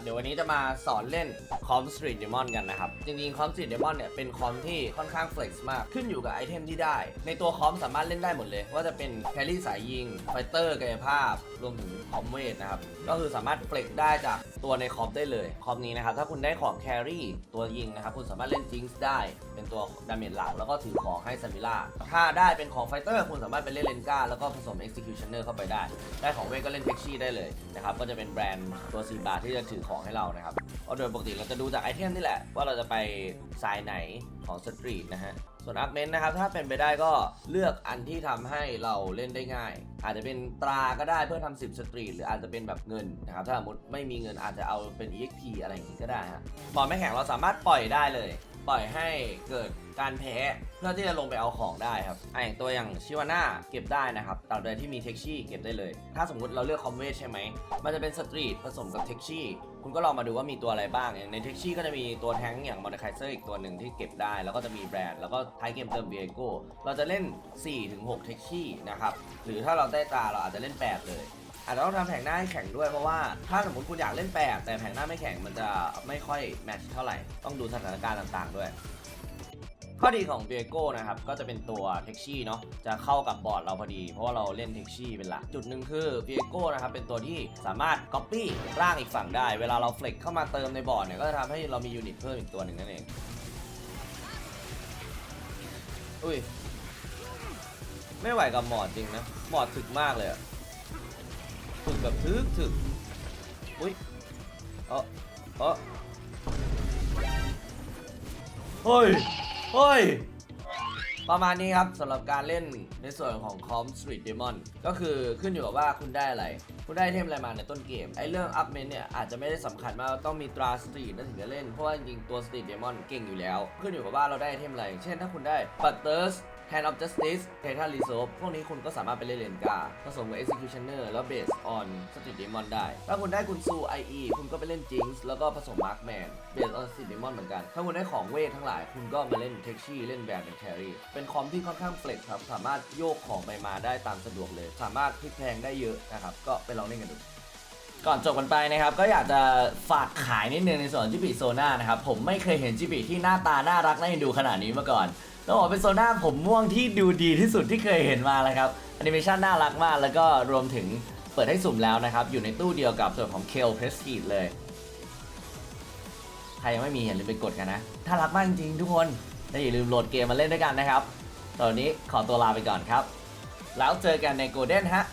เดี๋ยววันนี้จะมาสอนเล่นคอมสตรีทเดมอนกันนะครับ จริงๆคอมสตรีทเดมอนเนี่ยเป็นคอมที่ค่อนข้างเฟล็กซ์มาก ขึ้นอยู่กับไอเทมที่ได้ ในตัวคอมสามารถเล่นได้หมดเลย ว่าจะเป็นแครี่สายยิง ไฟเตอร์กายภาพ รวมถึงคอมเวทนะครับ ก็คือสามารถเฟล็กได้จากตัวในคอมได้เลย คอมนี้นะครับ ถ้าคุณได้ของแครี่ตัวยิงนะครับ คุณสามารถเล่นจิงส์ได้ เป็นตัวดาเมจหลักแล้วก็ถือของให้ซันวิล่า ถ้าได้เป็นของไฟเตอร์คุณสามารถไปเล่นเลนก้าแล้วก็ผสม Executioner เข้าไปได้ ได้ของเวทก็เล่นเท็กชี่ได้เลยนะครับ ก็จะเป็นแบรนด์ตัวซีบาที่จะถือของให้เรานะครับเพราะโดยปกติเราจะดูจากไอเทมนี่แหละ ว่าเราจะไปสายไหนของสตรีทนะฮะ ส่วนอัพเมนต์นะครับ ถ้าเป็นไปได้ก็เลือกอันที่ทำให้เราเล่นได้ง่าย อาจจะเป็นตราก็ได้เพื่อทำ10 สตรีทหรืออาจจะเป็นแบบเงินนะครับ ถ้าสมมติไม่มีเงินอาจจะเอาเป็น EXP อะไรอย่างนี้ก็ได้ฮะบอลไม่แข็งเราสามารถปล่อยได้เลย ปล่อยให้เกิดการแพ้เพื่อที่จะลงไปเอาของได้ครับอะอย่างตัวอย่างชิวาน่าเก็บได้นะครับตราบใดที่มีเท็กชี่เก็บได้เลย ถ้าสมมติเราเลือกคอมเวทใช่ไหม มันจะเป็นสตรีทผสมกับเท็กชี่ คุณก็ลองมาดูว่ามีตัวอะไรบ้างอย่างในเท็กชี่ก็จะมีตัวแท้งอย่างมอร์ไคเซอร์อีกตัวหนึ่งที่เก็บได้ แล้วก็จะมีแบรนด์ แล้วก็ท้ายเกมเติมเบียโก้เราจะเล่น 4-6เท็กชี่นะครับ หรือถ้าเราได้ตาเราอาจจะเล่น 8 เลย อาจจะต้องทำแผงหน้าให้แข็งด้วยเพราะว่าถ้าสมมติคุณอยากเล่นแปดแต่แผงหน้าไม่แข็งมันจะไม่ค่อยแมทช์เท่าไหร่ต้องดูสถานการณ์ต่างๆด้วย ข้อดีของเบียโก้นะครับก็จะเป็นตัวเท็กชี่เนาะจะเข้ากับบอร์ดเราพอดี เพราะว่าเราเล่นเท็กชี่เป็นหลักจุดหนึ่งคือเบียโก้นะครับเป็นตัวที่สามารถ Copy ร่างอีกฝั่งได้ เวลาเราเฟล็กเข้ามาเติมในบอร์ดเนี่ยก็จะทำให้เรามียูนิตเพิ่มอีกตัวหนึ่งนั่นเองอุ้ยไม่ไหวกับหมอดจริงนะหมอดถึกมากเลยอะ ถึกแบบถึกถึกอุ้ยเออเออเฮ้ย เฮ้ย ประมาณนี้ครับสำหรับการเล่นในส่วนของ Com Street Demon ก็คือขึ้นอยู่กับว่าคุณได้อะไร คุณได้เทมอะไรมาในต้นเกม ไอเรื่อง up m e n เนี่ย อาจจะไม่ได้สำคัญมากว่าต้องมีตราสตรีทแล้วถึงจะเล่น เพราะว่าจริงๆตัว Street Demon เก่งอยู่แล้ว ขึ้นอยู่กับว่าเราได้เทมอะไร เช่นถ้าคุณได้ Butters Hand of Justice t a t a Resolve พวกนี้คุณก็สามารถไปเล่นเลนกาผสมกับ Executioner แล้ว Based on Street Demon ได้ ถ้าคุณได้คุณซู IE คุณก็ไปเล่น Jinx แล้วก็ผสม Markman Based on Street Demon เหมือนกัน ถ้าคุณได้ของเวททั้งหลาย คุณก็มาเล่น t e c h i เล่นแบนเป็น Carry เป็นคอมที่ค่อนข้างเฟล็กครับ สามารถโยกของไปมาได้ตามสะดวกเลย สามารถพลิกแพงได้เยอะนะครับ ก็ไปลองเล่นกันดูก่อนจบกันไปนะครับ ก็อยากจะฝากขายนิดนึงในส่วนจิบิโซน่านะครับ ผมไม่เคยเห็นจิบิที่หน้าตาน่ารักน่าเอ็นดูขนาดนี้มาก่อน ต้องบอกเป็นโซน่าผมม่วงที่ดูดีที่สุดที่เคยเห็นมาแล้วครับแอนิเมชันน่ารักมาก แล้วก็รวมถึงเปิดให้สุ่มแล้วนะครับ อยู่ในตู้เดียวกับส่วนของเคลเพรสทีดเลย ใครยังไม่มีอย่าลืมไปกดกันนะถ้ารักมากจริงๆทุกคนและอย่าลืมโหลดเกมมาเล่นด้วยกันนะครับ ตอนนี้ขอตัวลาไปก่อนครับ แล้วเจอกันในโกลเด้นฮะ